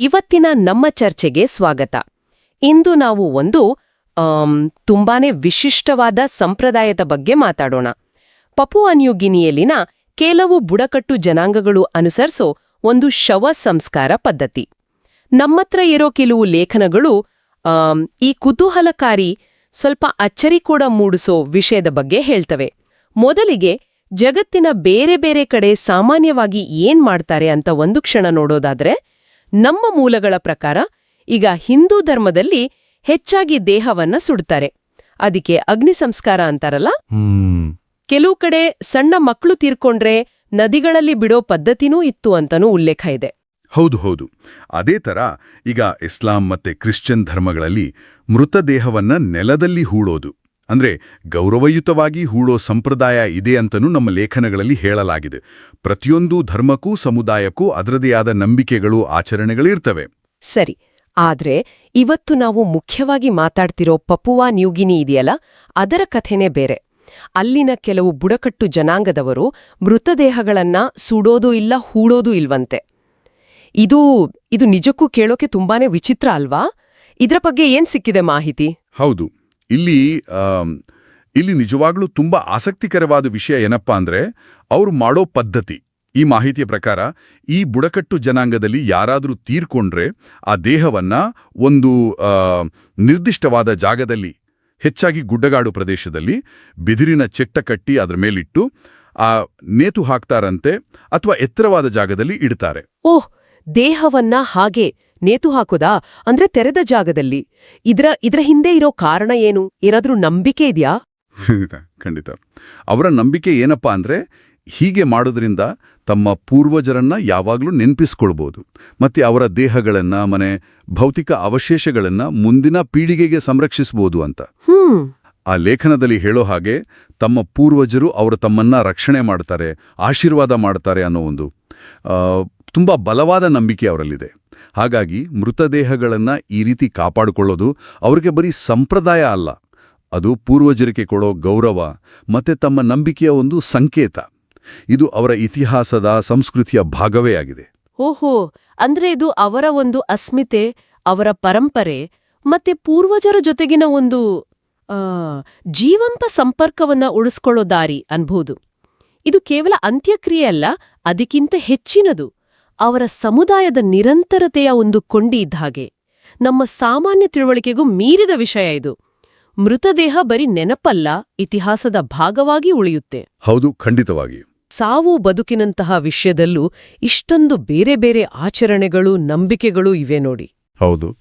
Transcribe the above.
ಇವತ್ತಿನ ನಮ್ಮ ಚರ್ಚೆಗೆ ಸ್ವಾಗತ. ಇಂದು ನಾವು ಒಂದು ತುಂಬಾನೇ ವಿಶಿಷ್ಟವಾದ ಸಂಪ್ರದಾಯದ ಬಗ್ಗೆ ಮಾತಾಡೋಣ. ಪಪು ಅನ್ಯುಗಿನಿಯಲ್ಲಿನ ಕೆಲವು ಬುಡಕಟ್ಟು ಜನಾಂಗಗಳು ಅನುಸರಿಸೋ ಒಂದು ಶವ ಸಂಸ್ಕಾರ ಪದ್ಧತಿ. ನಮ್ಮತ್ರ ಇರೋ ಕೆಲವು ಲೇಖನಗಳು ಈ ಕುತೂಹಲಕಾರಿ, ಸ್ವಲ್ಪ ಅಚ್ಚರಿ ಕೂಡ ಮೂಡಿಸೋ ವಿಷಯದ ಬಗ್ಗೆ ಹೇಳ್ತವೆ. ಮೊದಲಿಗೆ ಜಗತ್ತಿನ ಬೇರೆ ಬೇರೆ ಕಡೆ ಸಾಮಾನ್ಯವಾಗಿ ಏನ್ ಮಾಡ್ತಾರೆ ಅಂತ ಒಂದು ಕ್ಷಣ ನೋಡೋದಾದ್ರೆ ನಮ್ಮ ಮೂಲಗಳ ಪ್ರಕಾರ ಈಗ ಹಿಂದೂ ಧರ್ಮದಲ್ಲಿ ಹೆಚ್ಚಾಗಿ ದೇಹವನ್ನ ಸುಡ್ತಾರೆ. ಅದಕ್ಕೆ ಅಗ್ನಿ ಸಂಸ್ಕಾರ ಅಂತಾರಲ್ಲ? ಕೆಲವು ಕಡೆ ಸಣ್ಣ ಮಕ್ಕಳು ತೀರ್ಕೊಂಡ್ರೆ ನದಿಗಳಲ್ಲಿ ಬಿಡೋ ಪದ್ಧತಿನೂ ಇತ್ತು ಅಂತನೂ ಉಲ್ಲೇಖ ಇದೆ. ಹೌದು ಹೌದು. ಅದೇ ತರ ಈಗ ಇಸ್ಲಾಂ ಮತ್ತೆ ಕ್ರಿಶ್ಚಿಯನ್ ಧರ್ಮಗಳಲ್ಲಿ ಮೃತದೇಹವನ್ನ ನೆಲದಲ್ಲಿ ಹೂಳೋದು ಅಂದ್ರೆ ಗೌರವಯುತವಾಗಿ ಹೂಡೋ ಸಂಪ್ರದಾಯ ಇದೆ ಅಂತನೂ ನಮ್ಮ ಲೇಖನಗಳಲ್ಲಿ ಹೇಳಲಾಗಿದೆ. ಪ್ರತಿಯೊಂದು ಧರ್ಮಕ್ಕೂ ಸಮುದಾಯಕ್ಕೂ ಅದರದೇ ಆದ ನಂಬಿಕೆಗಳು ಆಚರಣೆಗಳಿರ್ತವೆ. ಸರಿ ಆದ್ರೆ ಇವತ್ತು ನಾವು ಮುಖ್ಯವಾಗಿ ಮಾತಾಡ್ತಿರೋ ಪಪುವಾ ನ್ಯೂಗಿನಿ ಇದೆಯಲ್ಲ? ಅದರ ಕಥೆನೇ ಬೇರೆ. ಅಲ್ಲಿನ ಕೆಲವು ಬುಡಕಟ್ಟು ಜನಾಂಗದವರು ಮೃತದೇಹಗಳನ್ನ ಸುಡೋದು ಇಲ್ಲ ಹೂಡೋದು ಇಲ್ವಂತೆ. ಇದು ಇದು ನಿಜಕ್ಕೂ ಕೇಳೋಕೆ ತುಂಬಾನೇ ವಿಚಿತ್ರ ಅಲ್ವಾ? ಇದರ ಬಗ್ಗೆ ಏನ್ ಸಿಕ್ಕಿದೆ ಮಾಹಿತಿ? ಹೌದು. ಇಲ್ಲಿ ಇಲ್ಲಿ ನಿಜವಾಗ್ಲೂ ತುಂಬಾ ಆಸಕ್ತಿಕರವಾದ ವಿಷಯ ಏನಪ್ಪಾ ಅಂದ್ರೆ ಅವರು ಮಾಡೋ ಪದ್ಧತಿ. ಈ ಮಾಹಿತಿಯ ಪ್ರಕಾರ ಈ ಬುಡಕಟ್ಟು ಜನಾಂಗದಲ್ಲಿ ಯಾರಾದರೂ ತೀರ್ಕೊಂಡ್ರೆ ಆ ದೇಹವನ್ನ ಒಂದು ನಿರ್ದಿಷ್ಟವಾದ ಜಾಗದಲ್ಲಿ, ಹೆಚ್ಚಾಗಿ ಗುಡ್ಡಗಾಡು ಪ್ರದೇಶದಲ್ಲಿ ಬಿದಿರಿನ ಚೆಟ್ಟ ಕಟ್ಟಿ ಅದರ ಮೇಲಿಟ್ಟು ಆ ನೇತು ಹಾಕ್ತಾರಂತೆ ಅಥವಾ ಎತ್ತರವಾದ ಜಾಗದಲ್ಲಿ ಇಡ್ತಾರೆ. ಓಹ್, ದೇಹವನ್ನ ಹಾಗೆ ನೇತು ಹಾಕೋದಾ? ಅಂದ್ರೆ ತೆರೆದ ಜಾಗದಲ್ಲಿ. ಇದ್ರ ಇದ್ರ ಹಿಂದೆ ಇರೋ ಕಾರಣ ಏನು? ಏನಾದ್ರೂ ನಂಬಿಕೆ ಇದೆಯಾ? ಖಂಡಿತ. ಅವರ ನಂಬಿಕೆ ಏನಪ್ಪಾ ಅಂದ್ರೆ ಹೀಗೆ ಮಾಡೋದ್ರಿಂದ ತಮ್ಮ ಪೂರ್ವಜರನ್ನ ಯಾವಾಗಲೂ ನೆನಪಿಸ್ಕೊಳ್ಬೋದು. ಮತ್ತೆ ಅವರ ದೇಹಗಳನ್ನ ಮನೆ ಭೌತಿಕ ಅವಶೇಷಗಳನ್ನ ಮುಂದಿನ ಪೀಳಿಗೆಗೆ ಸಂರಕ್ಷಿಸಬಹುದು ಅಂತ. ಆ ಲೇಖನದಲ್ಲಿ ಹೇಳೋ ಹಾಗೆ ತಮ್ಮ ಪೂರ್ವಜರು ಅವರು ತಮ್ಮನ್ನ ರಕ್ಷಣೆ ಮಾಡ್ತಾರೆ ಆಶೀರ್ವಾದ ಮಾಡ್ತಾರೆ ಅನ್ನೋ ಒಂದು ತುಂಬಾ ಬಲವಾದ ನಂಬಿಕೆ ಅವರಲ್ಲಿದೆ. ಹಾಗಾಗಿ ಮೃತದೇಹಗಳನ್ನು ಈ ರೀತಿ ಕಾಪಾಡಿಕೊಳ್ಳೋದು ಅವರಿಗೆ ಬರೀ ಸಂಪ್ರದಾಯ ಅಲ್ಲ, ಅದು ಪೂರ್ವಜರಿಗೆ ಕೊಡೋ ಗೌರವ ಮತ್ತೆ ತಮ್ಮ ನಂಬಿಕೆಯ ಒಂದು ಸಂಕೇತ. ಇದು ಅವರ ಇತಿಹಾಸದ ಸಂಸ್ಕೃತಿಯ ಭಾಗವೇ ಆಗಿದೆ. ಓಹೋ, ಅಂದ್ರೆ ಇದು ಅವರ ಒಂದು ಅಸ್ಮಿತೆ, ಅವರ ಪರಂಪರೆ ಮತ್ತೆ ಪೂರ್ವಜರ ಜೊತೆಗಿನ ಒಂದು ಜೀವಂತ ಸಂಪರ್ಕವನ್ನ ಉಳಿಸ್ಕೊಳ್ಳೋ ದಾರಿ ಅನ್ಬೋದು. ಇದು ಕೇವಲ ಅಂತ್ಯಕ್ರಿಯೆ ಅಲ್ಲ, ಅದಕ್ಕಿಂತ ಹೆಚ್ಚಿನದು. ಅವರ ಸಮುದಾಯದ ನಿರಂತರತೆಯ ಒಂದು ಕೊಂಡಿ ಇದ್ದ ಹಾಗೆ. ನಮ್ಮ ಸಾಮಾನ್ಯ ತಿಳುವಳಿಕೆಗೂ ಮೀರಿದ ವಿಷಯ ಇದು. ಮೃತದೇಹ ಬರೀ ನೆನಪಲ್ಲ ಇತಿಹಾಸದ ಭಾಗವಾಗಿ ಉಳಿಯುತ್ತೆ. ಹೌದು ಖಂಡಿತವಾಗಿ. ಸಾವು ಬದುಕಿನಂತಹ ವಿಷಯದಲ್ಲೂ ಇಷ್ಟೊಂದು ಬೇರೆ ಬೇರೆ ಆಚರಣೆಗಳು ನಂಬಿಕೆಗಳು ಇವೆ ನೋಡಿ. ಹೌದು.